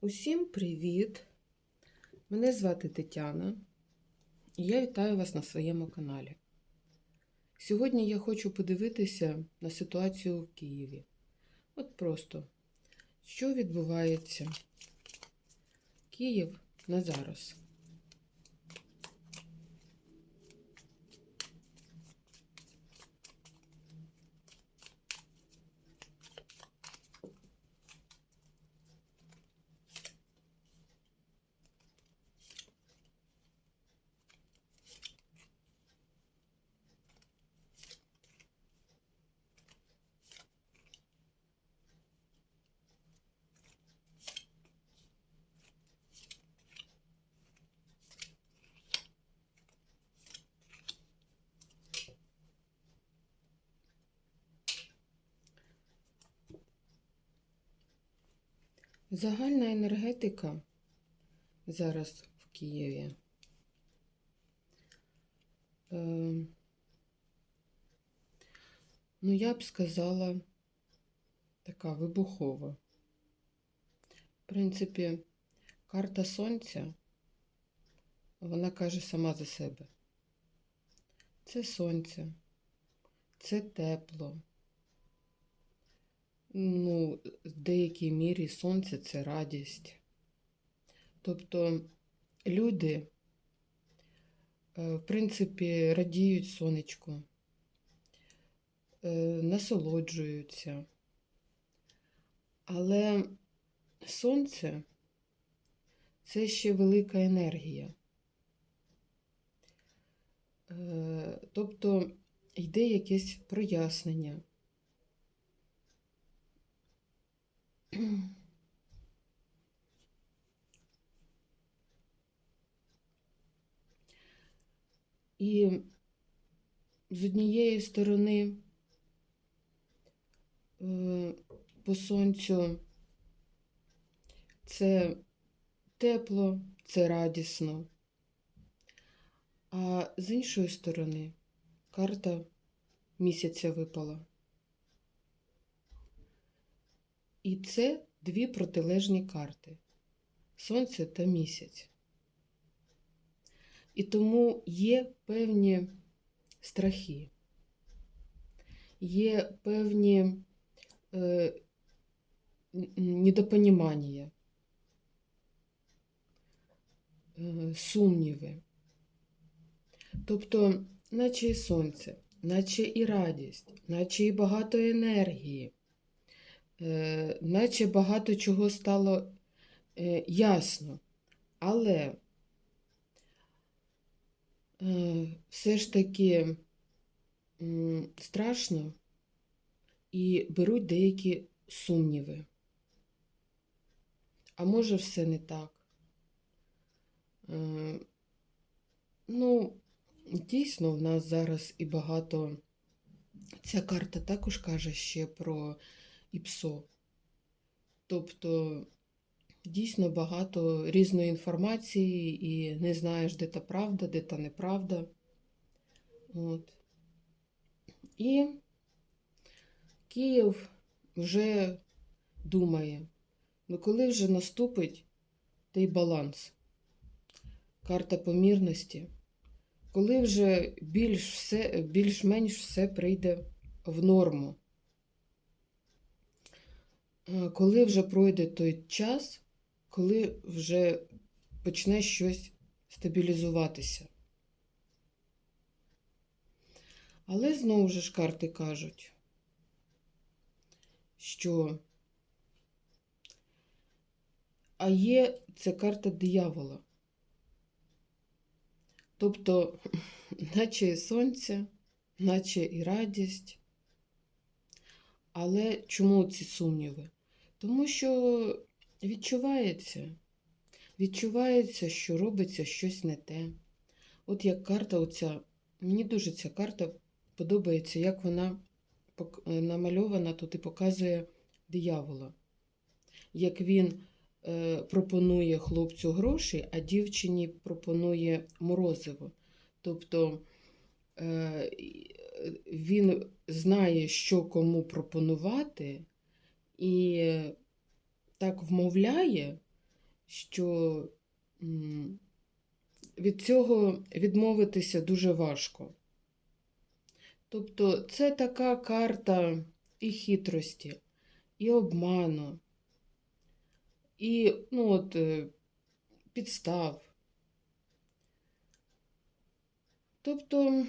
Усім привіт! Мене звати Тетяна і я вітаю вас на своєму каналі. Сьогодні я хочу подивитися на ситуацію в Києві. От просто, що відбувається Київ на зараз. Загальна енергетика зараз в Києві. Е, ну, я б сказала, така вибухова. В принципі, карта Сонця, вона каже сама за себе. Це сонце, це тепло. Ну, в деякій мірі сонце це радість. Тобто люди, е, в принципі, радіють сонечку, е, насолоджуються. Але сонце це ще велика енергія. Е, Тобто йде якесь прояснення. І з однієї сторони е, по сонцю це тепло, це радісно. А з іншої сторони карта місяця випала. І це дві протилежні карти Сонце та місяць. І тому є певні страхи, є певні е, недопонімання, е, сумніви. Тобто, наче і сонце, наче і радість, наче і багато енергії, наче багато чого стало е, ясно. Але е, все ж таки страшно і беруть деякі сумніви. А може, все не так. Е, Ну, дійсно, в нас зараз і багато. Ця карта також каже ще про ІПСО. Тобто, дійсно багато різної інформації, і не знаєш, де та правда, де та неправда. От. І Київ вже думає, ну коли вже наступить той баланс, карта помірності, коли вже більш все, більш-менш все прийде в норму. Е, Коли вже пройде той час, коли вже почне щось стабілізуватися. Але знову ж карти кажуть, що а є це карта диявола. Тобто, наче і сонце, наче і радість. Але чому ці сумніви? Тому що відчувається, відчувається, що робиться щось не те. От як карта, оця, мені дуже ця карта подобається, як вона намальована, тут і показує диявола. Як він е, пропонує хлопцю гроші, а дівчині пропонує морозиво. Тобто е, е, він знає, що кому пропонувати, і так вмовляє, що від цього відмовитися дуже важко. Тобто це така карта і хитрості, і обману, і ну, от, е, підстав. Тобто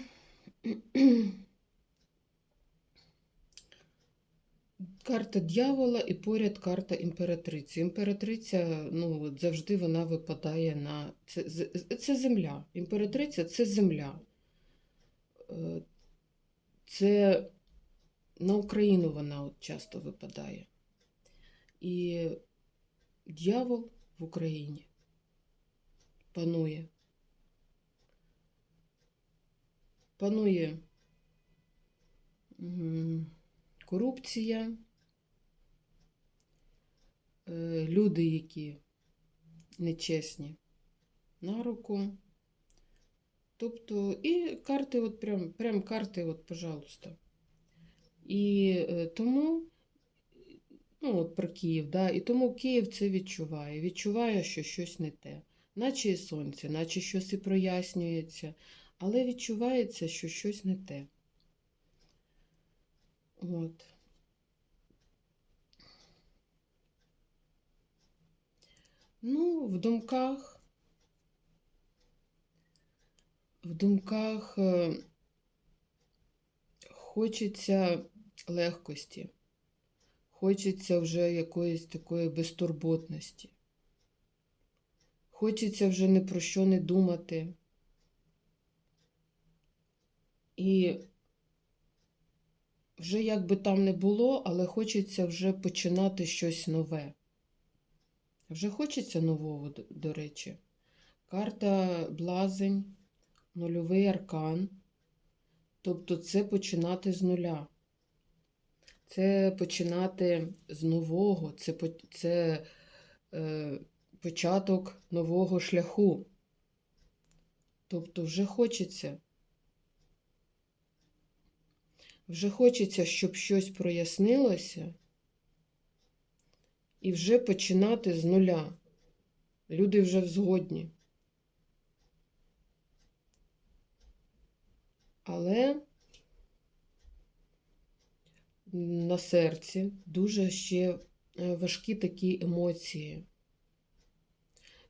карта дьявола і поряд карта імператриці. Імператриця, ну, завжди вона випадає на. Це, це земля. Імператриця це земля. Е, Це на Україну вона от часто випадає. І дьявол в Україні панує. Панує корупція, люди, які нечесні на руку. Тобто, і карти, от прям, прям карти, от, пожалуйста. І е, тому, ну, от про Київ, да, і тому Київ це відчуває. Відчуває, що щось не те. Наче і сонце, наче щось і прояснюється, але відчувається, що щось не те. От. Ну, в думках, в думках е, хочеться легкості, хочеться вже якоїсь такої безтурботності. Хочеться вже ні про що не думати. І вже як би там не було, але хочеться вже починати щось нове. Вже хочеться нового, до- речі. Карта Блазень, нульовий аркан. Тобто це починати з нуля. Це починати з нового, це, це е, початок нового шляху. Тобто вже хочеться. Вже хочеться, щоб щось прояснилося, і вже починати з нуля. Люди вже згодні. Але на серці дуже ще е, важкі такі емоції.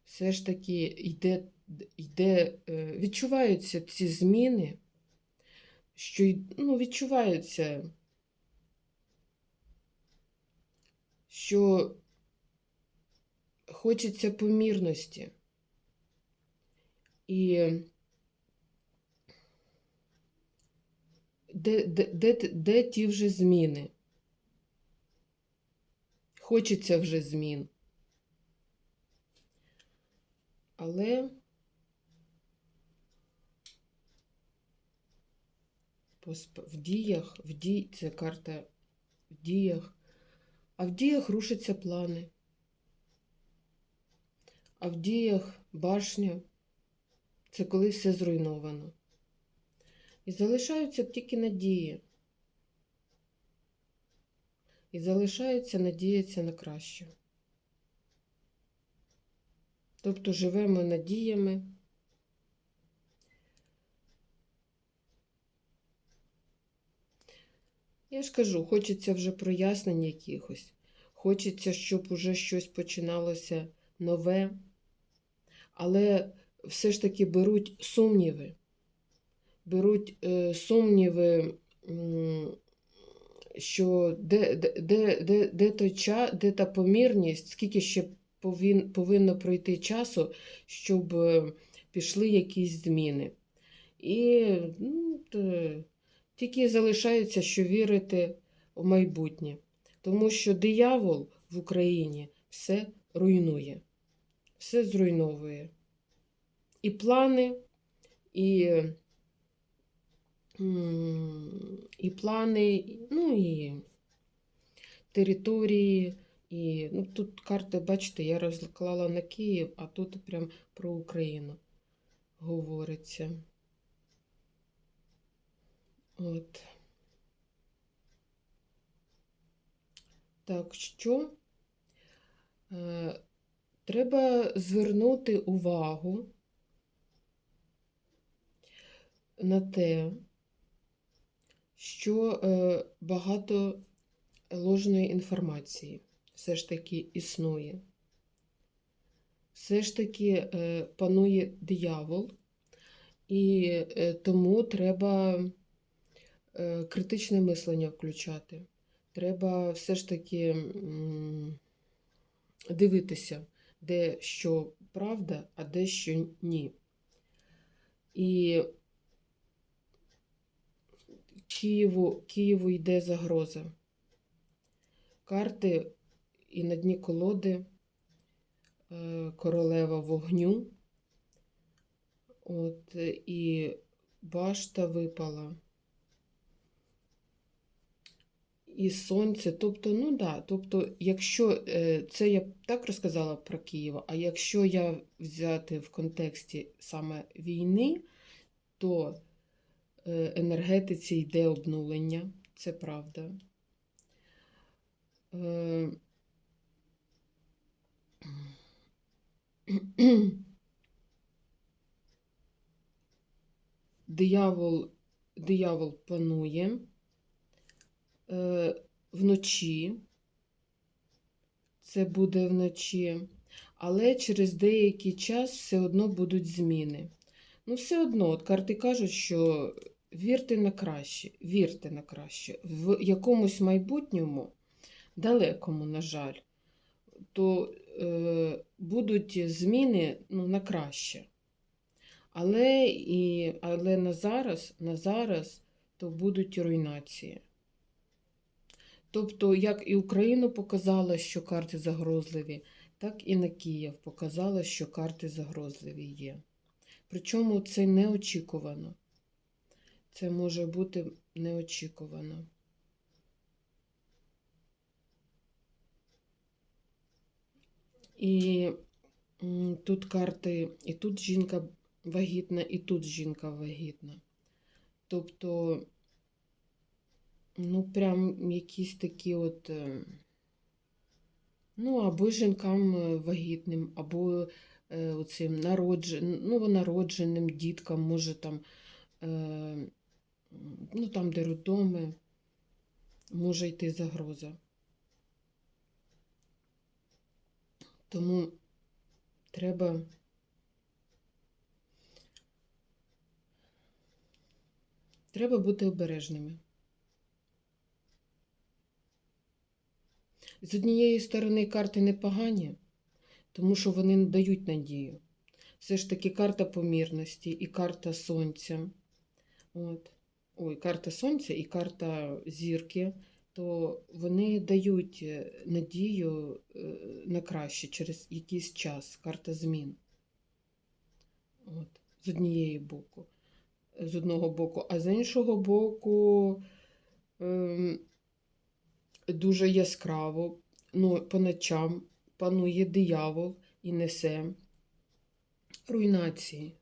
Все ж таки йде, йде, е, відчуваються ці зміни, що ну, відчувається, що хочеться помірності. І де, де, де, де ті вже зміни? Хочеться вже змін. Але в діях, в дій, це карта в діях, а в діях рушаться плани. А в діях башня це коли все зруйновано. І залишаються тільки надії. І залишається надіятися на краще. Тобто живемо надіями. Я ж кажу, хочеться вже прояснень якихось. Хочеться, щоб уже щось починалося нове. Але все ж таки беруть сумніви. Беруть е, сумніви, що де, де, де, де, той ча, де та помірність, скільки ще повин, повинно пройти часу, щоб е, пішли якісь зміни. І ну, тільки залишається, що вірити в майбутнє. Тому що диявол в Україні все руйнує, все зруйновує. І плани, і, і плани, ну і території. І ну, тут карти, бачите, я розклала на Київ, а тут прям про Україну говориться. От. Так, що? Е, треба звернути увагу на те, що е, багато ложної інформації все ж таки існує. Все ж таки е, панує диявол, і е, тому треба критичне мислення включати. Треба все ж таки дивитися, де що правда, а де що ні. І Києву, Києву йде загроза. Карти і на дні колоди е, королева вогню. От, е, і башта випала. І сонце. Тобто, ну да, тобто, якщо е, це я так розказала про Києва, а якщо я взяти в контексті саме війни, то е, енергетиці йде обнулення, це правда. Е, Диявол, диявол панує е, вночі. Це буде вночі, але через деякий час все одно будуть зміни. Ну, все одно, от карти кажуть, що вірте на краще, вірте на краще. В якомусь майбутньому, далекому, на жаль, то е, будуть зміни ну, на краще. Але, і, але на зараз, на зараз то будуть руйнації. Тобто, як і Україну показала, що карти загрозливі, так і на Київ показала, що карти загрозливі є. Причому це неочікувано. Це може бути неочікувано. І тут карти, і тут жінка вагітна, і тут жінка вагітна. Тобто, ну, прям якісь такі от, е, ну, або жінкам е, вагітним, або е, оцим народжен, ну, народженим діткам, може там, ну, там, де роддоми, може йти загроза. Тому треба. Треба бути обережними. З однієї сторони, карти непогані, тому що вони дають надію. Все ж таки карта помірності і карта сонця. От. Ой, карта сонця і карта зірки, то вони дають е, надію е, на краще через якийсь час, карта змін. От. З однієї боку з одного боку, а з іншого боку ем, дуже яскраво, ну, по ночам панує диявол і несе руйнації.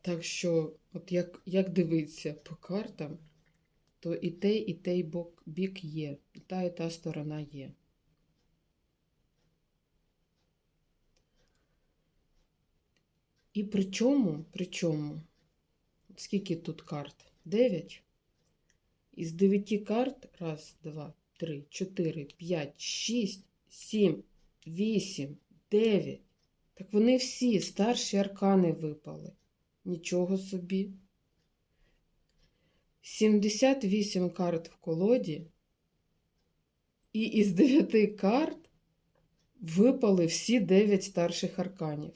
Так що, от як як дивитися по картам, то і той, і той бок, бік є, і та, і та сторона є. І при чому, при чому, скільки тут карт? Дев'ять. Із дев'яти карт, раз, два, три, чотири, п'ять, шість, сім, вісім, дев'ять. Так вони всі старші аркани випали. Нічого собі. 78 карт в колоді, і із 9 карт випали всі 9 старших арканів.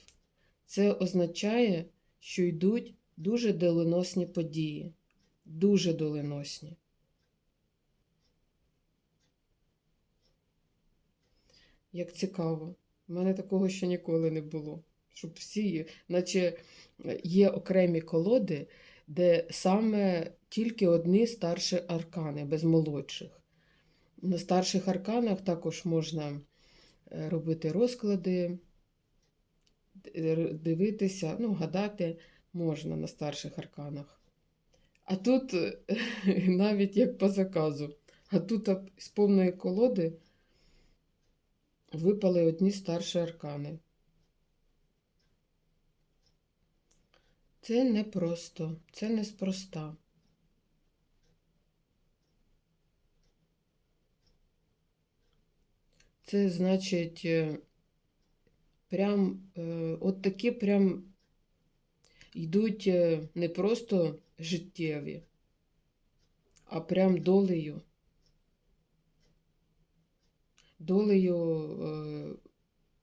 Це означає, що йдуть дуже доленосні події. Дуже доленосні. Як цікаво, У мене такого ще ніколи не було. Щоб всі, наче є окремі колоди, де саме тільки одні старші аркани, без молодших. На старших арканах також можна е, робити розклади дивитися, ну, гадати можна на старших арканах. А тут навіть як по заказу. А тут з повної колоди випали одні старші аркани. Це непросто, це неспроста. Це значить, е, прям е, от такі прям йдуть е, не просто життєві, а прям долею. Долею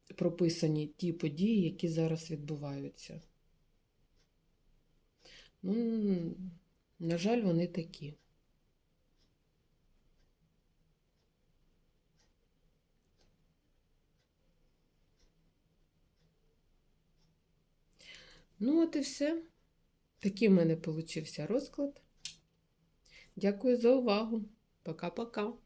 е, прописані ті події, які зараз відбуваються. Ну, на жаль, вони такі. Ну, от і все. Такий в мене получився розклад. Дякую за увагу. Пока-пока.